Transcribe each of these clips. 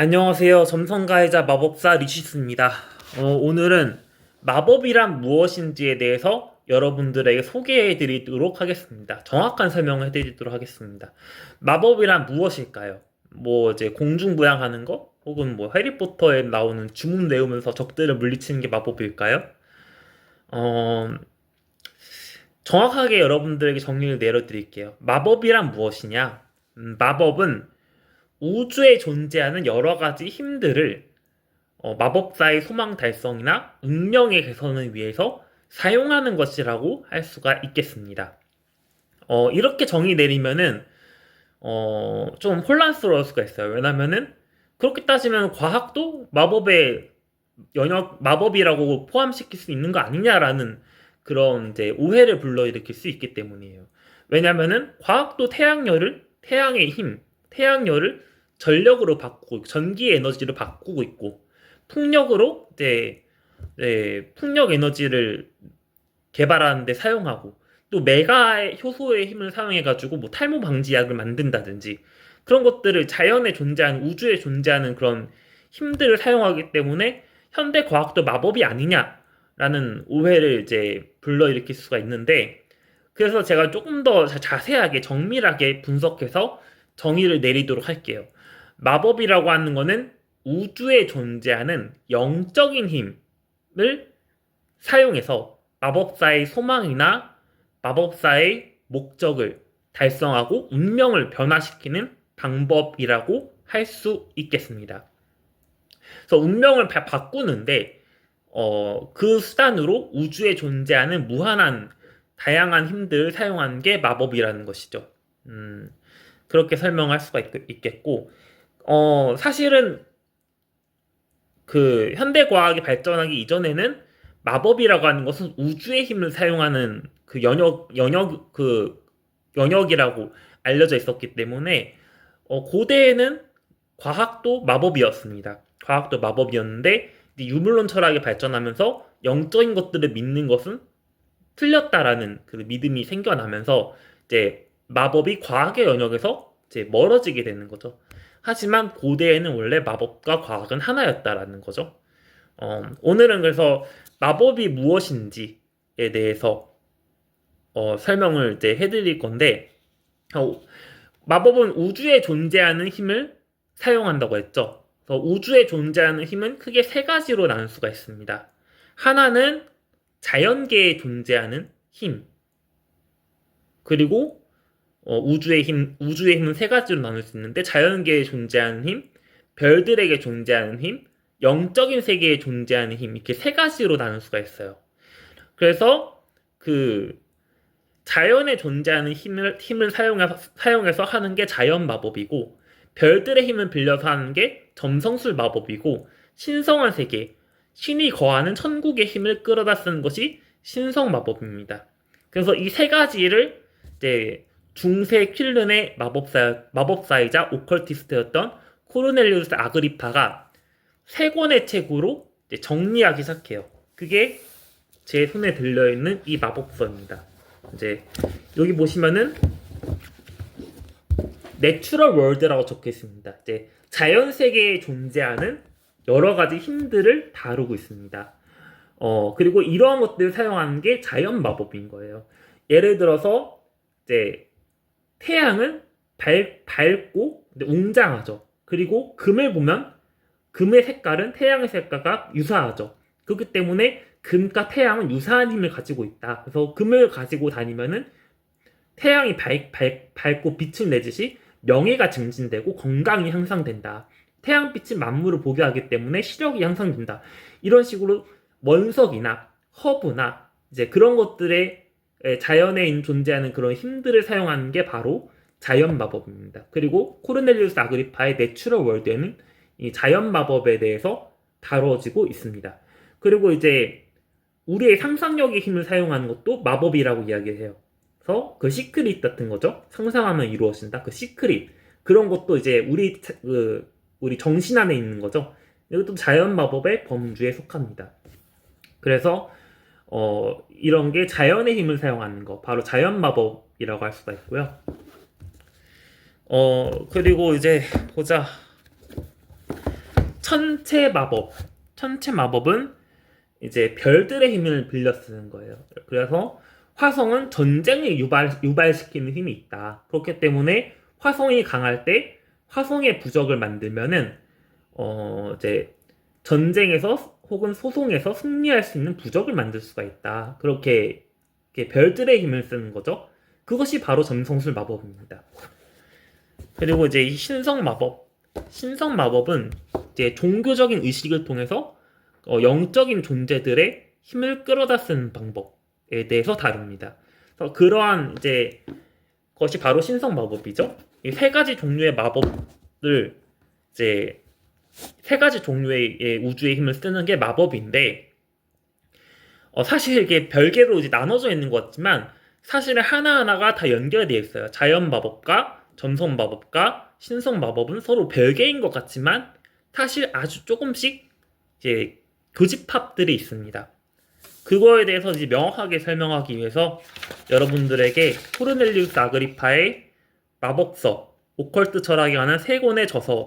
안녕하세요. 점성가이자 마법사 리시스입니다. 어, 오늘은 마법이란 무엇인지에 대해서 여러분들에게 소개해 드리도록 하겠습니다. 정확한 설명을 해 드리도록 하겠습니다. 마법이란 무엇일까요? 뭐 이제 공중부양하는 거? 혹은 뭐 해리포터에 나오는 주문 외우면서 적들을 물리치는 게 마법일까요? 어, 정확하게 여러분들에게 정리를 내려 드릴게요. 마법이란 무엇이냐? 음, 마법은 우주에 존재하는 여러 가지 힘들을 어, 마법사의 소망 달성이나 운명의 개선을 위해서 사용하는 것이라고 할 수가 있겠습니다. 어, 이렇게 정의 내리면은 어, 좀 혼란스러울 수가 있어요. 왜냐면은 그렇게 따지면 과학도 마법의 영역 마법이라고 포함시킬 수 있는 거 아니냐라는 그런 이제 오해를 불러일으킬 수 있기 때문이에요. 왜냐면은 과학도 태양열을 태양의 힘, 태양열을 전력으로 바꾸고 전기 에너지로 바꾸고 있고 풍력으로 이제 네, 풍력 에너지를 개발하는데 사용하고 또 메가의 효소의 힘을 사용해 가지고 뭐 탈모 방지약을 만든다든지 그런 것들을 자연에 존재하는 우주에 존재하는 그런 힘들을 사용하기 때문에 현대 과학도 마법이 아니냐라는 오해를 이제 불러일으킬 수가 있는데 그래서 제가 조금 더 자- 자세하게 정밀하게 분석해서 정의를 내리도록 할게요. 마법이라고 하는 거는 우주에 존재하는 영적인 힘을 사용해서 마법사의 소망이나 마법사의 목적을 달성하고 운명을 변화시키는 방법이라고 할 수 있겠습니다. 그래서 운명을 바, 바꾸는데 어, 그 수단으로 우주에 존재하는 무한한 다양한 힘들을 사용하는 게 마법이라는 것이죠. 음, 그렇게 설명할 수가 있, 겠고 어, 사실은 그 현대 과학이 발전하기 이전에는 마법이라고 하는 것은 우주의 힘을 사용하는 그 영역 영역 그 영역이라고 알려져 있었기 때문에 어, 고대에는 과학도 마법이었습니다. 과학도 마법이었는데 유물론 철학이 발전하면서 영적인 것들을 믿는 것은 틀렸다라는 그 믿음이 생겨나면서 이제 마법이 과학의 영역에서 이제 멀어지게 되는 거죠. 하지만 고대에는 원래 마법과 과학은 하나였다라는 거죠. 어, 오늘은 그래서 마법이 무엇인지에 대해서 어, 설명을 이제 해드릴 건데 어, 마법은 우주에 존재하는 힘을 사용한다고 했죠. 그래서 우주에 존재하는 힘은 크게 세 가지로 나눌 수가 있습니다. 하나는 자연계에 존재하는 힘. 그리고 어, 우주의 힘, 우주의 힘은 세 가지로 나눌 수 있는데 자연계에 존재하는 힘, 별들에게 존재하는 힘, 영적인 세계에 존재하는 힘 이렇게 세 가지로 나눌 수가 있어요. 그래서 그 자연에 존재하는 힘을 힘을 사용해서 사용해서 하는 게 자연 마법이고 별들의 힘을 빌려서 하는 게 점성술 마법이고 신성한 세계 신이 거하는 천국의 힘을 끌어다 쓰는 것이 신성 마법입니다. 그래서 이 세 가지를 이제 중세 퀼른의 마법사, 마법사이자 오컬티스트였던 코르넬리우스 아그리파가 세 권의 책으로 정리하기 시작해요. 그게 제 손에 들려있는 이 마법서입니다. 이제 여기 보시면은 내추럴 월드라고 적혀 있습니다. 이제 자연 세계에 존재하는 여러 가지 힘들을 다루고 있습니다. 어, 그리고 이러한 것들을 사용하는 게 자연 마법인 거예요. 예를 들어서 이제 태양은 밝, 밝고 웅장하죠. 그리고 금을 보면 금의 색깔은 태양의 색깔과 유사하죠. 그렇기 때문에 금과 태양은 유사한 힘을 가지고 있다. 그래서 금을 가지고 다니면은 태양이 밝, 밝, 밝고 빛을 내듯이 명예가 증진되고 건강이 향상된다. 태양빛이 만물을 보게 하기 때문에 시력이 향상된다. 이런 식으로 원석이나 허브나 이제 그런 것들의 에, 자연에 있는 존재하는 그런 힘들을 사용하는 게 바로 자연 마법입니다. 그리고 코르넬리우스 아그리파의 내추럴 월드에는 이 자연 마법에 대해서 다뤄지고 있습니다. 그리고 이제 우리의 상상력의 힘을 사용하는 것도 마법이라고 이야기해요. 그래서 그 시크릿 같은 거죠. 상상하면 이루어진다. 그 시크릿 그런 것도 이제 우리 자- 그 우리 정신 안에 있는 거죠. 이것도 자연 마법의 범주에 속합니다. 그래서 어, 이런 게 자연의 힘을 사용하는 거, 바로 자연 마법이라고 할 수가 있고요. 어, 그리고 이제 보자. 천체 마법. 천체 마법은 이제 별들의 힘을 빌려 쓰는 거예요. 그래서 화성은 전쟁을 유발, 유발시키는 힘이 있다. 그렇기 때문에 화성이 강할 때 화성의 부적을 만들면은 어 이제 전쟁에서 혹은 소송에서 승리할 수 있는 부적을 만들 수가 있다. 그렇게, 별들의 힘을 쓰는 거죠. 그것이 바로 점성술 마법입니다. 그리고 이제 이 신성 마법. 신성 마법은 이제 종교적인 의식을 통해서 어, 영적인 존재들의 힘을 끌어다 쓰는 방법에 대해서 다룹니다. 그래서 그러한 이제 것이 바로 신성 마법이죠. 이 세 가지 종류의 마법을 이제 세 가지 종류의 예, 우주의 힘을 쓰는 게 마법인데 어, 사실 이게 별개로 이제 나눠져 있는 것 같지만 사실은 하나하나가 다 연결되어 있어요. 자연 마법과 점성 마법과 신성 마법은 서로 별개인 것 같지만 사실 아주 조금씩 이제 교집합들이 있습니다. 그거에 대해서 이제 명확하게 설명하기 위해서 여러분들에게 코르넬리우스 아그리파의 마법서 오컬트 철학에 관한 세 권의 저서에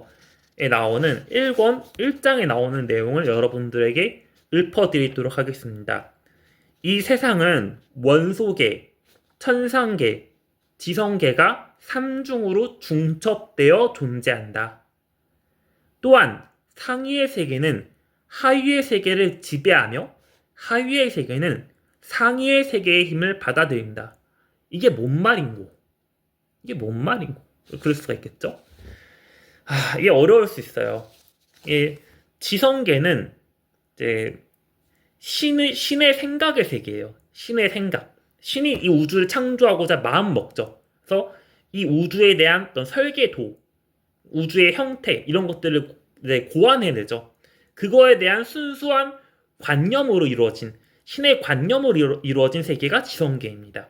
나오는 1권 1장에 나오는 내용을 여러분들에게 읊어드리도록 하겠습니다. 이 세상은 원소계, 천상계, 지성계가 삼중으로 중첩되어 존재한다. 또한 상위의 세계는 하위의 세계를 지배하며 하위의 세계는 상위의 세계의 힘을 받아들인다. 이게 뭔 말인고? 이게 뭔 말인고? 그럴 수가 있겠죠? 아, 이게 어려울 수 있어요. 이 지성계는 이제 신의, 신의 생각의 세계예요. 신의 생각. 신이 이 우주를 창조하고자 마음 먹죠. 그래서 이 우주에 대한 어떤 설계도, 우주의 형태, 이런 것들을 이제 고안해내죠. 그거에 대한 순수한 관념으로 이루어진, 신의 관념으로 이루- 이루어진 세계가 지성계입니다.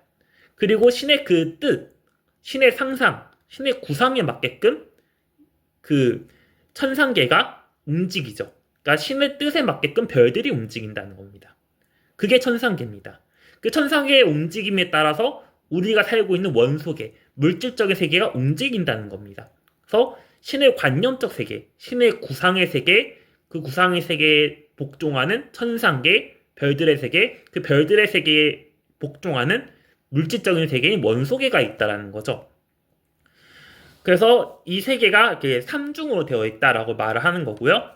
그리고 신의 그 뜻, 신의 상상, 신의 구상에 맞게끔 그 천상계가 움직이죠. 그러니까 신의 뜻에 맞게끔 별들이 움직인다는 겁니다. 그게 천상계입니다. 그 천상계의 움직임에 따라서 우리가 살고 있는 원소계, 물질적인 세계가 움직인다는 겁니다. 그래서 신의 관념적 세계, 신의 구상의 세계, 그 구상의 세계에 복종하는 천상계, 별들의 세계, 그 별들의 세계에 복종하는 물질적인 세계인 원소계가 있다라는 거죠. 그래서 이 세계가 삼중으로 되어 있다라고 말을 하는 거고요.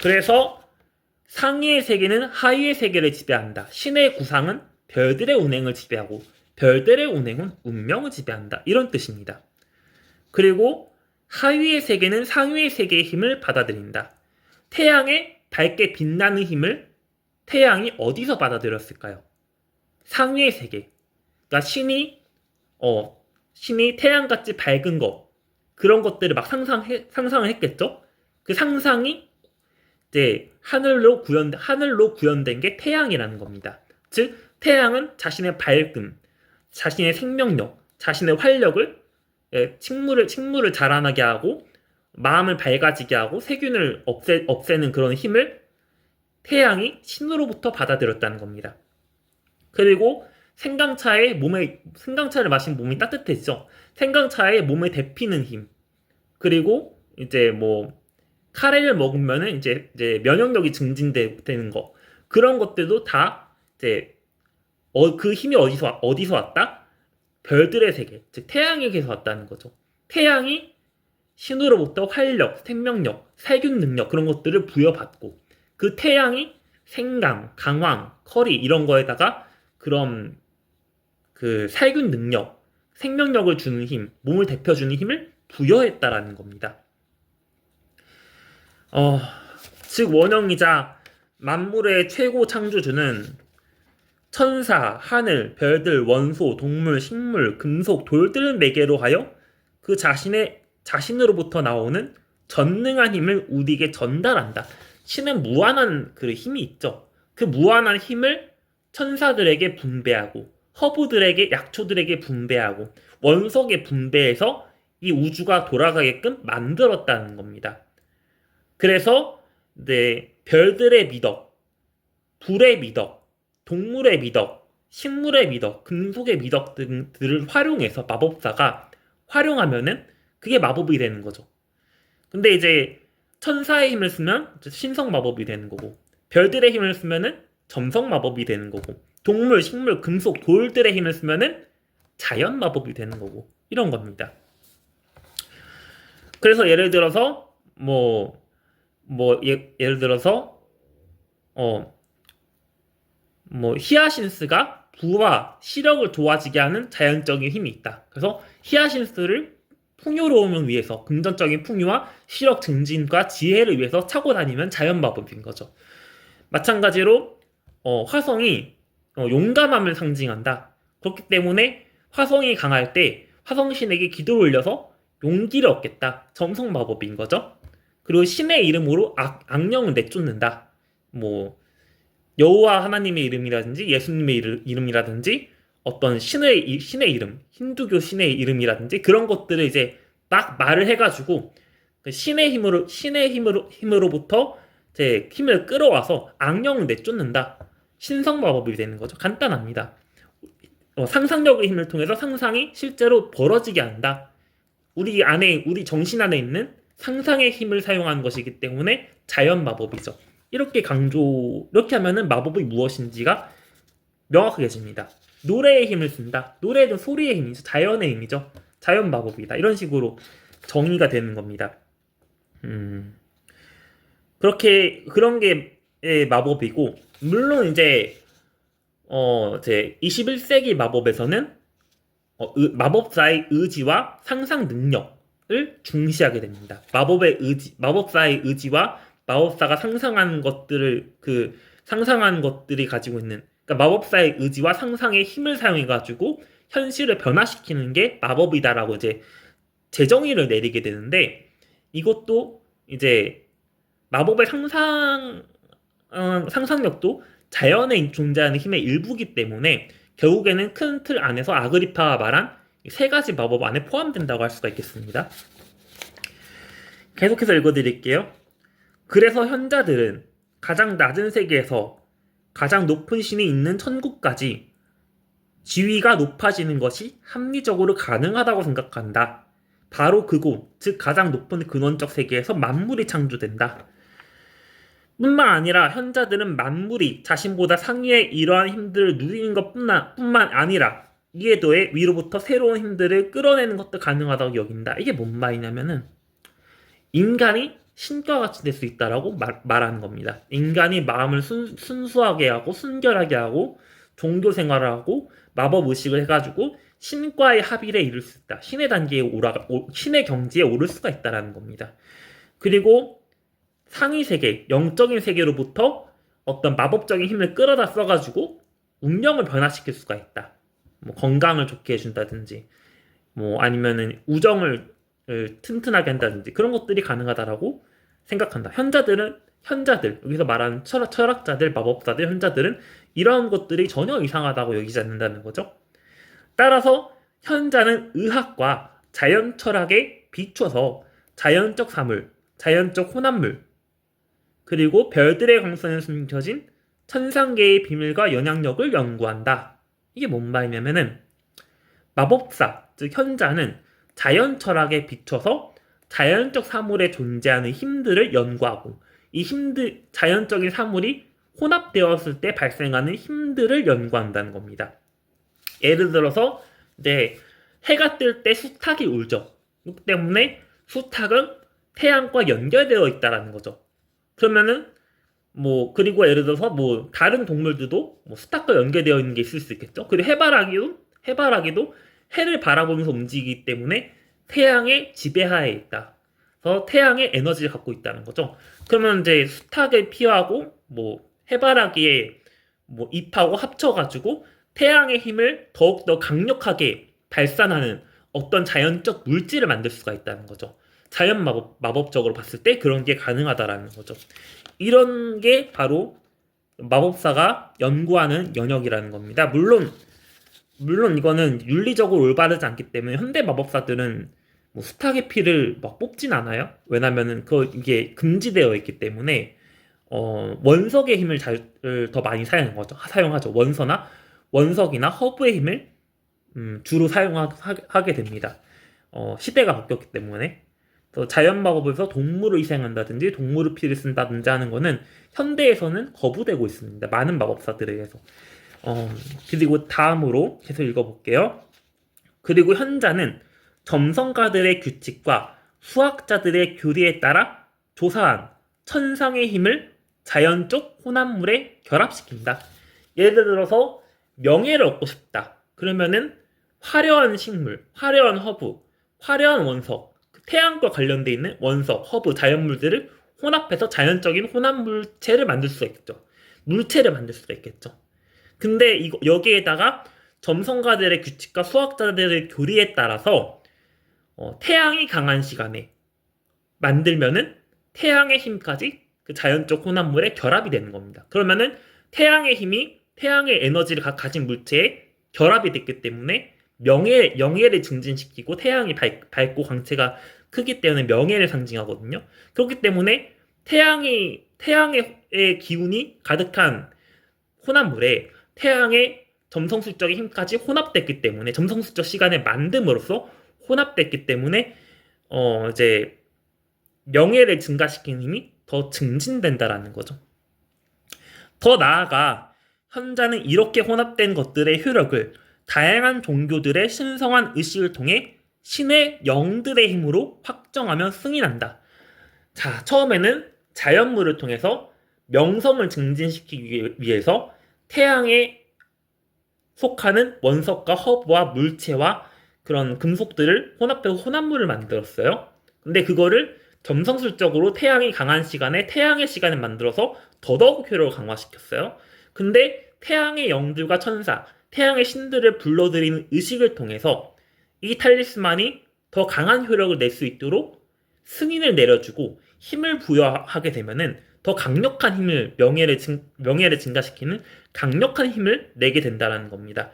그래서 상위의 세계는 하위의 세계를 지배한다. 신의 구상은 별들의 운행을 지배하고 별들의 운행은 운명을 지배한다. 이런 뜻입니다. 그리고 하위의 세계는 상위의 세계의 힘을 받아들인다. 태양의 밝게 빛나는 힘을 태양이 어디서 받아들였을까요? 상위의 세계. 그러니까 신이 어 신이 태양같이 밝은 것 그런 것들을 막 상상해 상상을 했겠죠. 그 상상이 이제 하늘로 구현 하늘로 구현된 게 태양이라는 겁니다. 즉 태양은 자신의 밝음, 자신의 생명력, 자신의 활력을 예, 식물을 식물을 자라나게 하고 마음을 밝아지게 하고 세균을 없애 없애는 그런 힘을 태양이 신으로부터 받아들였다는 겁니다. 그리고 생강차에 몸에 생강차를 마신 몸이 따뜻해지죠. 생강차에 몸에 데피는 힘. 그리고 이제 뭐 카레를 먹으면은 이제 이제 면역력이 증진되는 거. 그런 것들도 다 이제 어, 그 힘이 어디서 와- 어디서 왔다? 별들의 세계, 즉 태양에게서 왔다는 거죠. 태양이 신으로부터 활력, 생명력, 살균 능력 그런 것들을 부여받고 그 태양이 생강, 강황, 커리 이런 거에다가 그런 그 살균 능력, 생명력을 주는 힘, 몸을 데펴주는 힘을 부여했다라는 겁니다. 어, 즉 원형이자 만물의 최고 창조주는 천사, 하늘, 별들, 원소, 동물, 식물, 금속, 돌들을 매개로 하여 그 자신의 자신으로부터 나오는 전능한 힘을 우리에게 전달한다. 신은 무한한 그 힘이 있죠. 그 무한한 힘을 천사들에게 분배하고 허브들에게 약초들에게 분배하고 원석에 분배해서 이 우주가 돌아가게끔 만들었다는 겁니다. 그래서 네, 별들의 미덕, 불의 미덕, 동물의 미덕, 식물의 미덕, 금속의 미덕 등들을 활용해서 마법사가 활용하면은 그게 마법이 되는 거죠. 근데 이제 천사의 힘을 쓰면 신성 마법이 되는 거고 별들의 힘을 쓰면은 점성 마법이 되는 거고 동물, 식물, 금속, 돌들의 힘을 쓰면은 자연 마법이 되는 거고 이런 겁니다. 그래서 예를 들어서 뭐뭐 예, 예를 들어서 어 뭐 히아신스가 부와 시력을 좋아지게 하는 자연적인 힘이 있다. 그래서 히아신스를 풍요로움을 위해서 금전적인 풍요와 시력 증진과 지혜를 위해서 차고 다니면 자연 마법인 거죠. 마찬가지로 어, 화성이 어, 용감함을 상징한다. 그렇기 때문에 화성이 강할 때 화성신에게 기도를 올려서 용기를 얻겠다. 점성 마법인 거죠. 그리고 신의 이름으로 악, 악령을 내쫓는다. 뭐 여호와 하나님의 이름이라든지 예수님의 이름, 이름이라든지 어떤 신의 이- 신의 이름, 힌두교 신의 이름이라든지 그런 것들을 이제 막 말을 해가지고 그 신의 힘으로 신의 힘으로 힘으로부터 제 힘을 끌어와서 악령을 내쫓는다. 신성 마법이 되는 거죠. 간단합니다. 어, 상상력의 힘을 통해서 상상이 실제로 벌어지게 한다. 우리 안에 우리 정신 안에 있는 상상의 힘을 사용하는 것이기 때문에 자연 마법이죠. 이렇게 강조 이렇게 하면은 마법이 무엇인지가 명확해집니다. 노래의 힘을 쓴다. 노래는 소리의 힘이죠. 자연의 힘이죠. 자연 마법이다. 이런 식으로 정의가 되는 겁니다. 음. 그렇게 그런 게 예, 마법이고 물론 이제 어, 제 21세기 마법에서는 어, 의- 마법사의 의지와 상상 능력을 중시하게 됩니다. 마법의 의지, 마법사의 의지와 마법사가 상상하는 것들을 그 상상한 것들이 가지고 있는 그러니까 마법사의 의지와 상상의 힘을 사용해 가지고 현실을 변화시키는 게 마법이다라고 이제 재정의를 내리게 되는데 이것도 이제 마법의 상상 어, 상상력도 자연에 존재하는 힘의 일부기 때문에 결국에는 큰 틀 안에서 아그리파가 말한 이세 가지 마법 안에 포함된다고 할 수가 있겠습니다. 계속해서 읽어드릴게요. 그래서 현자들은 가장 낮은 세계에서 가장 높은 신이 있는 천국까지 지위가 높아지는 것이 합리적으로 가능하다고 생각한다. 바로 그곳, 즉 가장 높은 근원적 세계에서 만물이 창조된다. 뿐만 아니라 현자들은 만물이 자신보다 상위의 이러한 힘들을 누리는 것뿐만 뿐만 아니라 이에 더해 위로부터 새로운 힘들을 끌어내는 것도 가능하다고 여긴다. 이게 뭔 말이냐면은 인간이 신과 같이 될 수 있다라고 말, 말하는 겁니다. 인간이 마음을 순, 순수하게 하고 순결하게 하고 종교 생활을 하고 마법 의식을 해가지고 신과의 합일에 이를 수 있다. 신의 단계에 오라 오- 신의 경지에 오를 수가 있다라는 겁니다. 그리고 상위 세계, 영적인 세계로부터 어떤 마법적인 힘을 끌어다 써가지고 운명을 변화시킬 수가 있다. 뭐 건강을 좋게 해준다든지, 뭐 아니면은 우정을 을 튼튼하게 한다든지 그런 것들이 가능하다라고 생각한다. 현자들은 현자들 여기서 말하는 철학, 철학자들, 마법사들, 현자들은 이러한 것들이 전혀 이상하다고 여기지 않는다는 거죠. 따라서 현자는 의학과 자연 철학에 비춰서 자연적 사물, 자연적 혼합물, 그리고 별들의 광선에 숨겨진 천상계의 비밀과 영향력을 연구한다. 이게 뭔 말이냐면은 마법사, 즉 현자는 자연 철학에 비춰서 자연적 사물에 존재하는 힘들을 연구하고 이 힘들 자연적인 사물이 혼합되었을 때 발생하는 힘들을 연구한다는 겁니다. 예를 들어서 이제 해가 뜰 때 수탉이 울죠. 그렇기 때문에 수탉은 태양과 연결되어 있다라는 거죠. 그러면은 뭐 그리고 예를 들어서 뭐 다른 동물들도 뭐 수탉과 연결되어 있는 게 있을 수 있겠죠. 그리고 해바라기도 해바라기도 해를 바라보면서 움직이기 때문에 태양의 지배하에 있다. 그래서 태양의 에너지를 갖고 있다는 거죠. 그러면 이제 수탉의 피하고 뭐 해바라기의 뭐 잎하고 합쳐가지고 태양의 힘을 더욱더 강력하게 발산하는 어떤 자연적 물질을 만들 수가 있다는 거죠. 자연 마법, 마법적으로 봤을 때 그런 게 가능하다라는 거죠. 이런 게 바로 마법사가 연구하는 영역이라는 겁니다. 물론 물론 이거는 윤리적으로 올바르지 않기 때문에 현대 마법사들은 뭐 수탉의 피를 막 뽑진 않아요. 왜냐면은 그 이게 금지되어 있기 때문에 어, 원석의 힘을 잘, 더 많이 사용하는 거죠. 사용하죠. 원서나 원석이나 허브의 힘을 음, 주로 사용하게 됩니다. 어, 시대가 바뀌었기 때문에 또 자연 마법에서 동물을 희생한다든지 동물의 피를 쓴다든지 하는 거는 현대에서는 거부되고 있습니다. 많은 마법사들에 의해서. 어, 그리고 다음으로 계속 읽어볼게요. 그리고 현자는 점성가들의 규칙과 수학자들의 교리에 따라 조사한 천상의 힘을 자연적 혼합물에 결합시킨다. 예를 들어서 명예를 얻고 싶다. 그러면은 화려한 식물, 화려한 허브, 화려한 원석, 그 태양과 관련돼 있는 원석, 허브, 자연물들을 혼합해서 자연적인 혼합 물체를 만들 수가 있겠죠. 물체를 만들 수가 있겠죠. 근데 이거 여기에다가 점성가들의 규칙과 수학자들의 교리에 따라서 어, 태양이 강한 시간에 만들면은 태양의 힘까지 그 자연적 혼합물에 결합이 되는 겁니다. 그러면은 태양의 힘이 태양의 에너지를 가, 가진 물체에 결합이 됐기 때문에 명예 명예를 증진시키고 태양이 밝, 밝고 광채가 크기 때문에 명예를 상징하거든요. 그렇기 때문에 태양이 태양의 기운이 가득한 혼합물에 태양의 점성술적인 힘까지 혼합됐기 때문에 점성술적 시간에 만듦으로써 혼합됐기 때문에 어 이제 명예를 증가시키는 힘이 더 증진된다라는 거죠. 더 나아가 현자는 이렇게 혼합된 것들의 효력을 다양한 종교들의 신성한 의식을 통해 신의 영들의 힘으로 확정하며 승인한다. 자, 처음에는 자연물을 통해서 명성을 증진시키기 위해서 태양에 속하는 원석과 허브와 물체와 그런 금속들을 혼합해서 혼합물을 만들었어요. 근데 그거를 점성술적으로 태양이 강한 시간에 태양의 시간을 만들어서 더더욱 효력을 강화시켰어요. 근데 태양의 영들과 천사, 태양의 신들을 불러들이는 의식을 통해서 이 탈리스만이 더 강한 효력을 낼 수 있도록 승인을 내려주고 힘을 부여하게 되면은 더 강력한 힘을 명예를 증, 명예를 증가시키는 강력한 힘을 내게 된다라는 겁니다.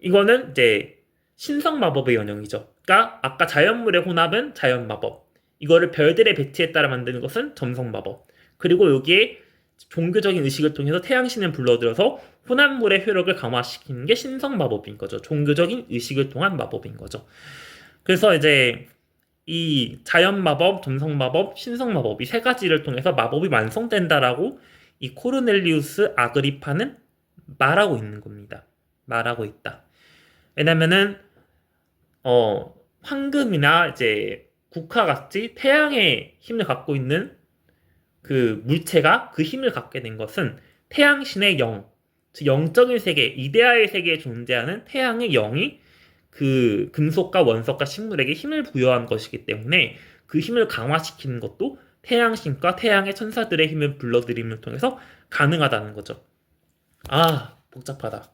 이거는 이제 신성 마법의 연영이죠. 그러니까 아까 자연물의 혼합은 자연 마법, 이거를 별들의 배치에 따라 만드는 것은 점성 마법. 그리고 여기에 종교적인 의식을 통해서 태양신을 불러들여서 혼합물의 효력을 강화시키는 게 신성 마법인 거죠. 종교적인 의식을 통한 마법인 거죠. 그래서 이제 이 자연 마법, 점성 마법, 신성 마법 이 세 가지를 통해서 마법이 완성된다라고 이 코르넬리우스 아그리파는 말하고 있는 겁니다. 말하고 있다. 왜냐면은 어 황금이나 이제 국화 같이 태양의 힘을 갖고 있는 그 물체가 그 힘을 갖게 된 것은 태양신의 영, 즉 영적인 세계, 이데아의 세계에 존재하는 태양의 영이 그 금속과 원석과 식물에게 힘을 부여한 것이기 때문에 그 힘을 강화시키는 것도 태양신과 태양의 천사들의 힘을 불러들임을 통해서 가능하다는 거죠. 아, 복잡하다.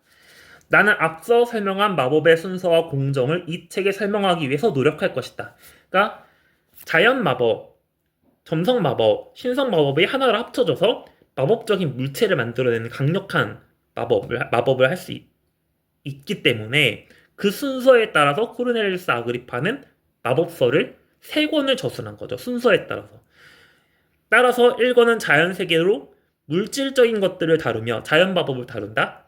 나는 앞서 설명한 마법의 순서와 공정을 이 책에 설명하기 위해서 노력할 것이다. 그러니까 자연 마법, 점성 마법, 신성 마법이 하나로 합쳐져서 마법적인 물체를 만들어내는 강력한 마법을 마법을 할 수 있기 때문에 그 순서에 따라서 코르넬리우스 아그리파는 마법서를 세 권을 저술한 거죠. 순서에 따라서. 따라서 1권은 자연 세계로 물질적인 것들을 다루며 자연 마법을 다룬다.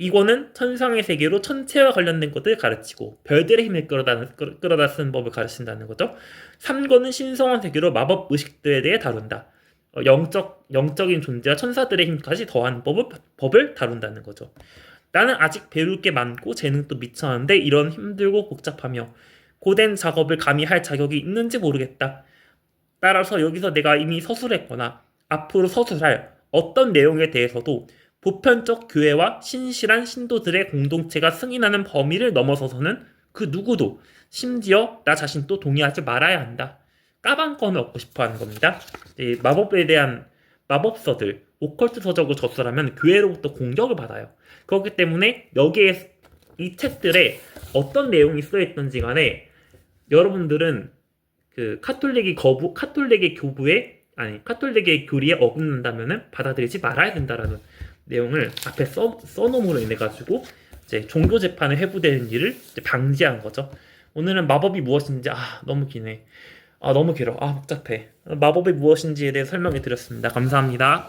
2권은 천상의 세계로 천체와 관련된 것들을 가르치고 별들의 힘을 끌어다, 끌어다 쓰는 법을 가르친다는 거죠. 3권은 신성한 세계로 마법 의식들에 대해 다룬다. 어, 영적, 영적인 존재와 천사들의 힘까지 더한 법을, 법을 다룬다는 거죠. 나는 아직 배울 게 많고 재능도 미천한데 이런 힘들고 복잡하며 고된 작업을 감히 할 자격이 있는지 모르겠다. 따라서 여기서 내가 이미 서술했거나 앞으로 서술할 어떤 내용에 대해서도 보편적 교회와 신실한 신도들의 공동체가 승인하는 범위를 넘어서서는 그 누구도 심지어 나 자신도 동의하지 말아야 한다. 까방권을 얻고 싶어 하는 겁니다. 마법에 대한 마법서들, 오컬트 서적을 저술하면 교회로부터 공격을 받아요. 그렇기 때문에 여기에 이 책들에 어떤 내용이 쓰여 있던지 간에 여러분들은 그 카톨릭이 거부, 카톨릭의 교부에 아니 카톨릭의 교리에 어긋난다면은 받아들이지 말아야 된다라는 내용을 앞에 써, 써놓음으로 인해 가지고 이제 종교 재판에 회부되는 일을 방지한 거죠. 오늘은 마법이 무엇인지 아 너무 기네. 아 너무 길어. 아 복잡해. 마법이 무엇인지에 대해 설명해 드렸습니다. 감사합니다.